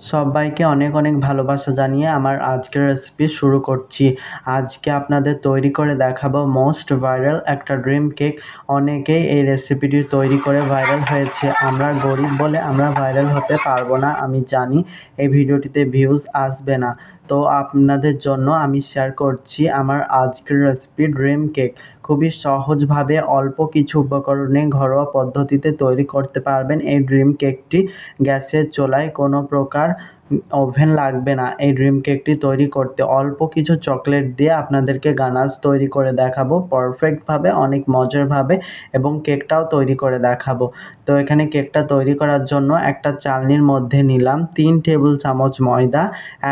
সবাইকে অনেক অনেক ভালোবাসা জানিয়ে আমার আজকের রেসিপি শুরু করছি। আজকে আপনাদের তৈরি করে দেখাবো মোস্ট ভাইরাল একটা ড্রিম কেক অনেকেই এই রেসিপিটি তৈরি করে ভাইরাল হয়েছে। আমরা গরিব বলে আমরা ভাইরাল হতে পারব না, আমি জানি। এই ভিডিওটিতে ভিউজ আসবে না। তো আপনাদের জন্য আমি শেয়ার করছি আমার আজকের রেসিপি ড্রিম কেক খুবই সহজভাবে অল্প কিছু উপকরণে ঘরোয়া পদ্ধতিতে তৈরি করতে পারবেন। এই ড্রিম কেকটি গ্যাসের চোলায় কোনো প্রকার ওভেন লাগবে না। এই ড্রিম কেকটি তৈরি করতে অল্প কিছু চকলেট দিয়ে আপনাদেরকে গানাজ তৈরি করে দেখাবো। পারফেক্টভাবে, অনেক মজারভাবে, এবং কেকটাও তৈরি করে দেখাবো। তো এখানে কেকটা তৈরি করার জন্য একটা চালনির মধ্যে নিলাম তিন টেবিল চামচ ময়দা,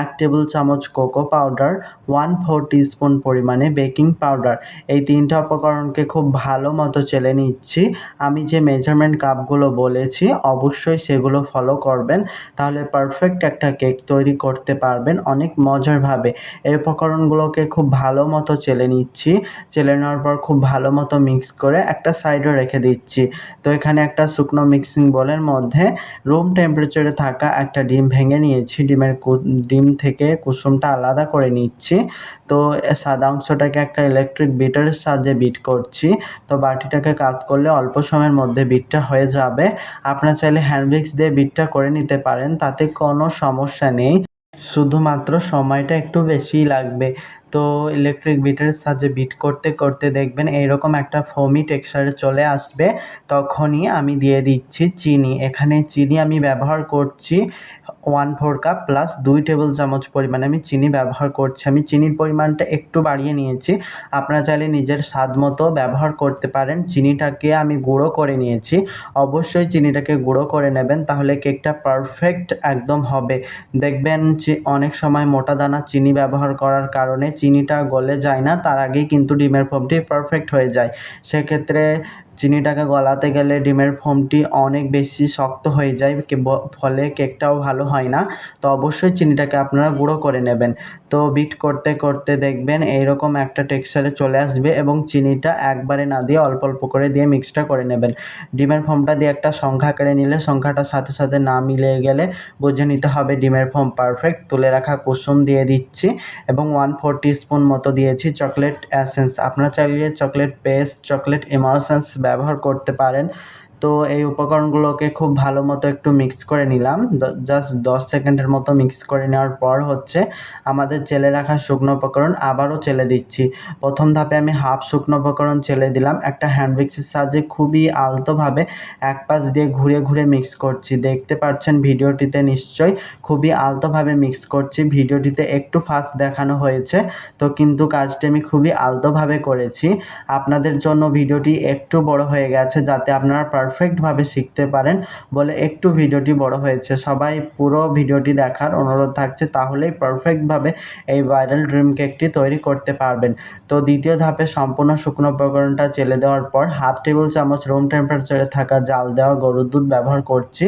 এক টেবিল চামচ cocoa powder one four teaspoon পরিমাণে বেকিং পাউডার। এই তিনটা উপকরণকে খুব ভালো মতো চেলে নিচ্ছি। আমি যে মেজারমেন্ট কাপগুলো বলেছি, অবশ্যই সেগুলো ফলো করবেন, তাহলে পারফেক্ট একটা কেক তৈরি করতে পারবেন অনেক মজারভাবে এই উপকরণগুলোকে খুব ভালো মতো চেলে নিচ্ছি, চেলে নেওয়ার পর খুব ভালো মতো মিক্স করে একটা সাইডে রেখে দিচ্ছি। তো এখানে একটা শুকনো মিক্সিং বলের মধ্যে রুম টেম্পারেচারে থাকা একটা ডিম ভেঙে নিয়েছি। ডিমের ডিম থেকে কুসুমটা আলাদা করে নিচ্ছি। তো সাদা অংশটাকে একটা ইলেকট্রিক বিটারের সাহায্যে বিট করছি। তো বাটিটাকে কাত করলে অল্প সময়ের মধ্যে বিটটা হয়ে যাবে। আপনার চাইলে হ্যান্ড মিক্স দিয়ে বিটটা করে নিতে পারেন, তাতে কোনো সমস্যা নেই। শুধুমাত্র সময়টা একটু বেশিই লাগবে। তো ইলেকট্রিক বিটের সাহায্যে বিট করতে করতে দেখবেন এইরকম একটা ফোমি টেক্সচারে চলে আসবে। তখনই আমি দিয়ে দিচ্ছি চিনি। এখানে চিনি আমি ব্যবহার করছি ওয়ান ফোর কাপ প্লাস দুই টেবিল চামচ পরিমাণে আমি চিনি ব্যবহার করছি। আমি চিনির পরিমাণটা একটু বাড়িয়ে নিয়েছি। আপনারা চাইলে নিজের স্বাদ মতো ব্যবহার করতে পারেন। চিনিটাকে আমি গুঁড়ো করে নিয়েছি। অবশ্যই চিনিটাকে গুঁড়ো করে নেবেন, তাহলে কেকটা পারফেক্ট একদম হবে। দেখবেন অনেক সময় মোটা দানা চিনি ব্যবহার করার কারণে চিনিটা গলে যায় না, তার আগেই কিন্তু ডিমের ফোমটি পারফেক্ট হয়ে যায়। সেক্ষেত্রে চিনিটাকে গলাতে গেলে ডিমের ফোমটি অনেক বেশি শক্ত হয়ে যায় ফলে কেকটাও ভালো হয় না। তো অবশ্যই চিনিটাকে আপনারা গুঁড়ো করে নেবেন। তো বিট করতে করতে দেখবেন এইরকম একটা টেক্সচারে চলে আসবে এবং চিনিটা একবারে না দিয়ে অল্প অল্প করে দিয়ে মিক্সটা করে নেবেন। ডিমের ফোমটা দিয়ে একটা সংখ্যা কেড়ে নিলে সংখ্যাটার সাথে সাথে না মিলে গেলে বুঝে নিতে হবে ডিমের ফোম পারফেক্ট। তুলে রাখা কুসুম দিয়ে দিচ্ছি এবং ওয়ান ফোর স্পুন মতো দিয়েছি চকলেট অ্যাসেন্স আপনারা চাইলে চকলেট পেস্ট, চকলেট ইমালসেন্স ব্যবহার করতে পারেন। তো এই উপকরণগুলোকে খুব ভালো মতো একটু মিক্স করে নিলাম। জাস্ট দশ সেকেন্ডের মতো মিক্স করে নেওয়ার পর হচ্ছে আমাদের চেলে রাখা শুকনো উপকরণ আবারও চেলে দিচ্ছি। প্রথম ধাপে আমি হাফ শুকনো উপকরণ চেলে দিলাম। একটা হ্যান্ড মিক্সের সাহায্যে খুবই আলতোভাবে এক পাশ দিয়ে ঘুরে ঘুরে মিক্স করছি। দেখতে পাচ্ছেন ভিডিওটিতে নিশ্চয়ই খুবই আলতোভাবে মিক্স করছি। ভিডিওটিতে একটু ফাস্ট দেখানো হয়েছে, তো কিন্তু কাজটি আমি খুবই আলতোভাবে করেছি। আপনাদের জন্য ভিডিওটি একটু বড় হয়ে গেছে যাতে আপনারা পারফেক্টভাবে শিখতে পারেন বলে একটু ভিডিওটি বড় হয়েছে। সবাই পুরো ভিডিওটি দেখার অনুরোধ থাকছে, তাহলেই পারফেক্টভাবে এই ভাইরাল ড্রিম কেকটি তৈরি করতে পারবেন। তো দ্বিতীয় ধাপে সম্পূর্ণ শুকনো উপকরণটা চেলে দেওয়ার পর হাফ টেবিল চামচ রুম টেম্পারেচারে থাকা জাল দেওয়া গরুর দুধ ব্যবহার করছি।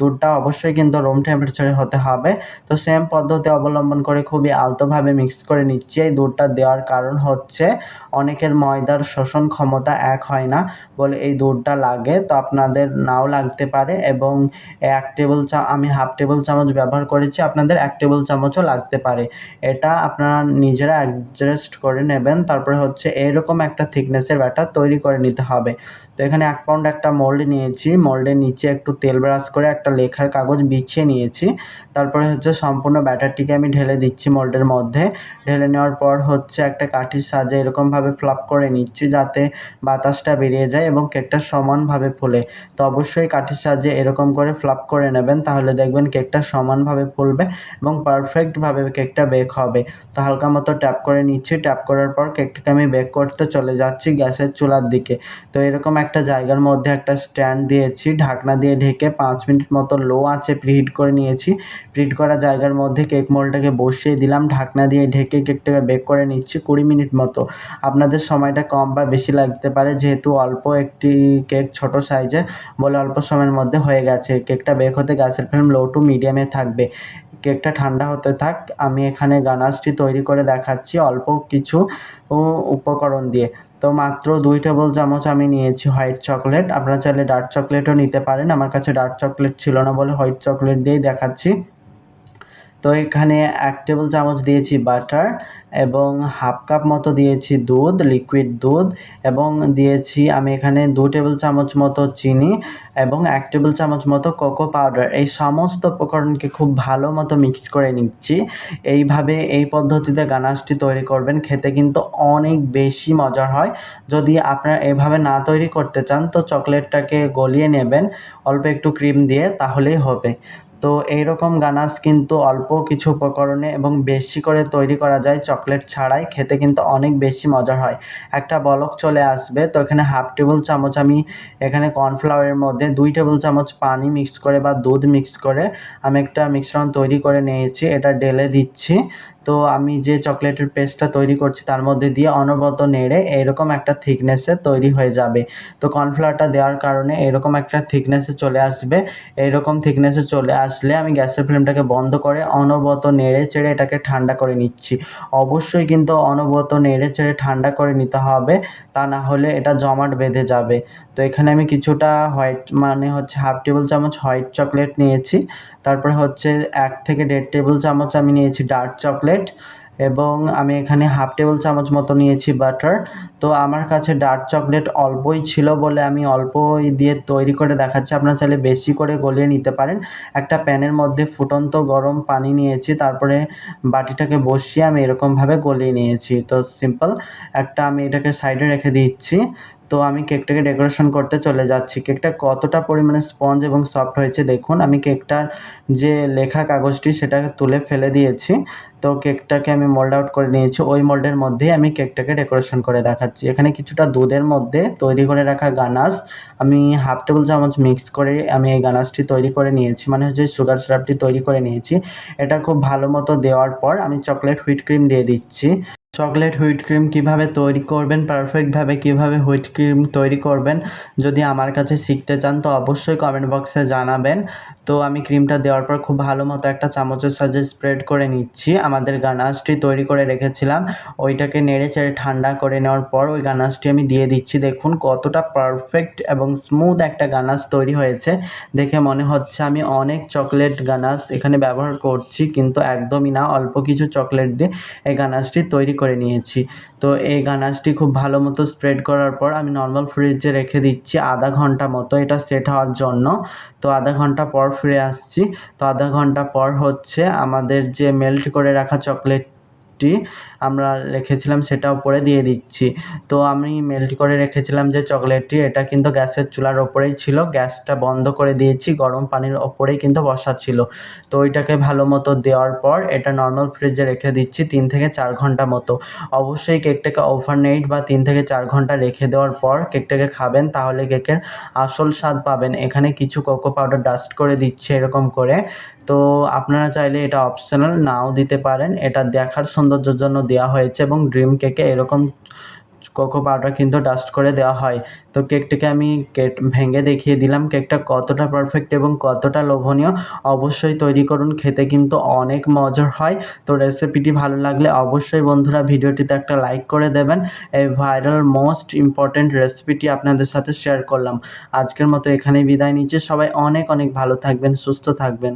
দুধটা অবশ্যই কিন্তু রুম টেম্পারেচারে হতে হবে। তো সেম পদ্ধতি অবলম্বন করে খুবই আলতোভাবে মিক্স করে নিচ্ছি। এই দুধটা দেওয়ার কারণ হচ্ছে অনেকের ময়দার শোষণ ক্ষমতা এক হয় না বলে এই দুধটা লাগে। তো আপনাদের নাও লাগতে পারে এবং এক টেবিল চা, আমি হাফ টেবিল চামচ ব্যবহার করেছি, আপনাদের এক টেবিল চামচও লাগতে পারে। এটা আপনারা নিজেরা অ্যাডজাস্ট করে নেবেন, তারপরে হচ্ছে এরকম একটা থিকনেসের ব্যাটার তৈরি করে নিতে হবে। তো এখানে এক পাউন্ড একটা মোল্ড নিয়েছি। মোল্ডের নিচে একটু তেল ব্রাশ করে একটা লেখার কাগজ বিছিয়ে নিয়েছি। তারপরে হচ্ছে সম্পূর্ণ ব্যাটারটিকে আমি ঢেলে দিচ্ছি মোল্ডের মধ্যে। ঢেলে নেওয়ার পর হচ্ছে একটা কাঠির সাহায্যে এরকমভাবে ফ্লাপ করে নিচ্ছি যাতে বাতাসটা বেরিয়ে যায় এবং কেকটা সমানভাবে ফুলে। তো অবশ্যই কাঠির সাহায্যে এরকম করে ফ্লাপ করে নেবেন, তাহলে দেখবেন কেকটা সমানভাবে ফুলবে এবং পারফেক্টভাবে কেকটা বেক হবে। তো হালকা মতো ট্যাপ করে নিচ্ছি। ট্যাপ করার পর কেকটাকে আমি বেক করতে চলে যাচ্ছি গ্যাসের চুলার দিকে। তো এরকম একটা জায়গার মধ্যে একটা স্ট্যান্ড দিয়েছি, ঢাকনা দিয়ে ঢেকে পাঁচ মিনিট মতো লো আছে প্রিহিট করে নিয়েছি। প্রিহিট করা জায়গার মধ্যে কেক মোলটাকে বসিয়ে দিলাম, ঢাকনা দিয়ে ঢেকে কেকটাকে বেক করে নিচ্ছি কুড়ি মিনিট মতো। আপনাদের সময়টা কম বা বেশি লাগতে পারে, যেহেতু অল্প একটি কেক ছোট সাইজের বলে অল্প সময়ের মধ্যে হয়ে গেছে। কেকটা বেক হতে গ্যাসের ফ্লেম লো টু মিডিয়ামে থাকবে। কেকটা ঠান্ডা হতে থাক, আমি এখানে গানাশটি তৈরি করে দেখাচ্ছি অল্প কিছু উপকরণ দিয়ে। তো মাত্র দুই টেবল চামচ আমি নিয়েছি হোয়াইট চকলেট। আপনারা চাইলে ডার্ক চকলেটও নিতে পারেন। আমার কাছে ডার্ক চকলেট ছিল না বলে হোয়াইট চকলেট দিয়েই দেখাচ্ছি। তো এখানে এক টেবিল চামচ দিয়েছি বাটার এবং হাফ কাপ মতো দিয়েছি দুধ লিকুইড দুধ এবং দিয়েছি আমি এখানে দু টেবিল চামচ মতো চিনি এবং এক টেবিল চামচ মতো কোকো পাউডার। এই সমস্ত উপকরণকে খুব ভালো মতো মিক্স করে নিচ্ছি। এইভাবে এই পদ্ধতিতে গানাশটি তৈরি করবেন, খেতে কিন্তু অনেক বেশি মজার হয়। যদি আপনারা এভাবে না তৈরি করতে চান, তো চকলেটটাকে গলিয়ে নেবেন, অল্প একটু ক্রিম দিয়ে, তাহলেই হবে। তো এইরকম গানাস কিন্তু অল্প কিছু উপকরণে এবং বেশি করে তৈরি করা যায় চকলেট ছাড়াই। খেতে কিন্তু অনেক বেশি মজার হয়। একটা বলক চলে আসবে, তো এখানে হাফ টেবিল চামচ আমি এখানে কর্নফ্লাওয়ারের মধ্যে দুই টেবিল চামচ পানি মিক্স করে বা দুধ মিক্স করে আমি একটা মিশ্রণ তৈরি করে নিয়েছি। এটা ঢেলে দিচ্ছি। তো আমি যে চকলেটের পেস্টটা তৈরি করছি তার মধ্যে দিয়ে অনবরত নেড়ে এরকম একটা থিকনেসে তৈরি হয়ে যাবে। তো কর্নফ্লাওয়ারটা দেওয়ার কারণে এরকম একটা থিকনেসে চলে আসবে। এইরকম থিকনেসে চলে আসলে আমি গ্যাসের ফ্লেমটাকে বন্ধ করে অনবরত নেড়ে চেড়ে এটাকে ঠান্ডা করে নিচ্ছি। অবশ্যই কিন্তু অনবরত নেড়ে চেড়ে ঠান্ডা করে নিতে হবে, তা না হলে এটা জমাট বেঁধে যাবে। তো এখানে আমি কিছুটা হোয়াইট মানে হচ্ছে হাফ টেবিল চামচ হোয়াইট চকলেট নিয়েছি। তারপরে হচ্ছে এক থেকে দেড় টেবিল চামচ আমি নিয়েছি ডার্ক চকলেট। এবং আমি এখানে হাফ টেবিল চামচ মতো নিয়েছি বাটার তো আমার কাছে ডার্ক চকলেট অল্পই ছিল বলে আমি অল্পই দিয়ে তৈরি করে দেখাচ্ছি। আপনারা চাইলে বেশি করে গলিয়ে নিতে পারেন। একটা প্যানের মধ্যে ফুটন্ত গরম পানি নিয়েছি, তারপরে বাটিটাকে বসিয়ে আমি এরকমভাবে গলিয়ে নিয়েছি। তো সিম্পল একটা আমি এটাকে সাইডে রেখে দিচ্ছি। তো আমি কেকটাকে ডেকোরেশন করতে চলে যাচ্ছি। কেকটা কতটা পরিমাণে স্পঞ্জ এবং সফট হয়েছে দেখুন, আমি কেকটার যে লেখা কাগজটি সেটাকে তুলে ফেলে দিয়েছি। তো কেকটাকে আমি মোল্ড আউট করে নিয়েছি, ওই মোল্ডের মধ্যেই আমি কেকটাকে ডেকোরেশন করে দেখাচ্ছি। এখানে কিছুটা দুধের মধ্যে তৈরি করে রাখা গানাস আমি হাফ টেবিল চামচ মিক্স করে আমি এই গানাসটি তৈরি করে নিয়েছি মানে হচ্ছে সুগার সিরাপটি তৈরি করে নিয়েছি। এটা খুব ভালো মতো দেওয়ার পর আমি চকলেট হুইট ক্রিম দিয়ে দিচ্ছি। চকলেট, হুইট ক্রিম কীভাবে তৈরি করবেন পারফেক্টভাবে কীভাবে হুইট ক্রিম তৈরি করবেন, যদি আমার কাছে শিখতে চান তো অবশ্যই কমেন্ট বক্সে জানাবেন। তো আমি ক্রিমটা দেওয়ার পর খুব ভালো মতো একটা চামচের সাহায্যে স্প্রেড করে নিচ্ছি। আমাদের গানাশটি তৈরি করে রেখেছিলাম। ওইটাকে নেড়ে চেড়ে ঠান্ডা করে নেওয়ার পর ওই গানাশটি আমি দিয়ে দিচ্ছি। দেখুন কতটা পারফেক্ট এবং স্মুথ একটা গানাশ তৈরি হয়েছে। দেখে মনে হচ্ছে আমি অনেক চকলেট গানাশ এখানে ব্যবহার করছি, কিন্তু একদমই না। অল্প কিছু চকলেট দিয়ে এই গানাশটি তৈরি করে নিয়েছি। তো এই গানাশটি খুব ভালো মতো স্প্রেড করার পর আমি নর্মাল ফ্রিজে রেখে দিচ্ছি আধা ঘণ্টা মতো। এটা সেট হওয়ার জন্য। তো আধা ঘণ্টা পর ফিরে আসছি। তো আধা ঘণ্টা পর হচ্ছে আমাদের যে মেল্ট করে রাখা চকলেট টি আমরা রেখেছিলাম সেটা উপরে দিয়ে দিচ্ছি। তো আমি মেল্ট করে রেখেছিলাম যে চকলেটটি, এটা কিন্তু গ্যাসের চুলার ওপরেই ছিল। গ্যাসটা বন্ধ করে দিয়েছি, গরম পানির ওপরেই কিন্তু বসা ছিল। তো ওইটাকে ভালো মতো দেওয়ার পর এটা নর্মাল ফ্রিজে রেখে দিচ্ছি তিন থেকে চার ঘণ্টা মতো। অবশ্যই কেকটাকে ওভার ওভারনাইট বা তিন থেকে চার ঘণ্টা রেখে দেওয়ার পর কেকটাকে খাবেন, তাহলে কেকের আসল স্বাদ পাবেন। এখানে কিছু কোকো পাউডার ডাস্ট করে দিচ্ছে এরকম করে। তো আপনারা চাইলে এটা অপশনাল নাও দিতে পারেন। এটা দেখার সৌন্দর্যের জন্য দেওয়া হয়েছে এবং ড্রিম কেকে এরকম কোকো পাউডার কিন্তু ডাস্ট করে দেওয়া হয়। তো কেকটিকে আমি কেক ভেঙে দেখিয়ে দিলাম, কেকটা কতটা পারফেক্ট এবং কতটা লোভনীয়। অবশ্যই তৈরি করুন, খেতে কিন্তু অনেক মজার হয়। তো রেসিপিটি ভালো লাগলে অবশ্যই বন্ধুরা ভিডিওটিতে একটা লাইক করে দেবেন। এই ভাইরাল মোস্ট ইম্পর্ট্যান্ট রেসিপিটি আপনাদের সাথে শেয়ার করলাম। আজকের মতো এখানেই বিদায় নিচ্ছি। সবাই অনেক অনেক ভালো থাকবেন, সুস্থ থাকবেন।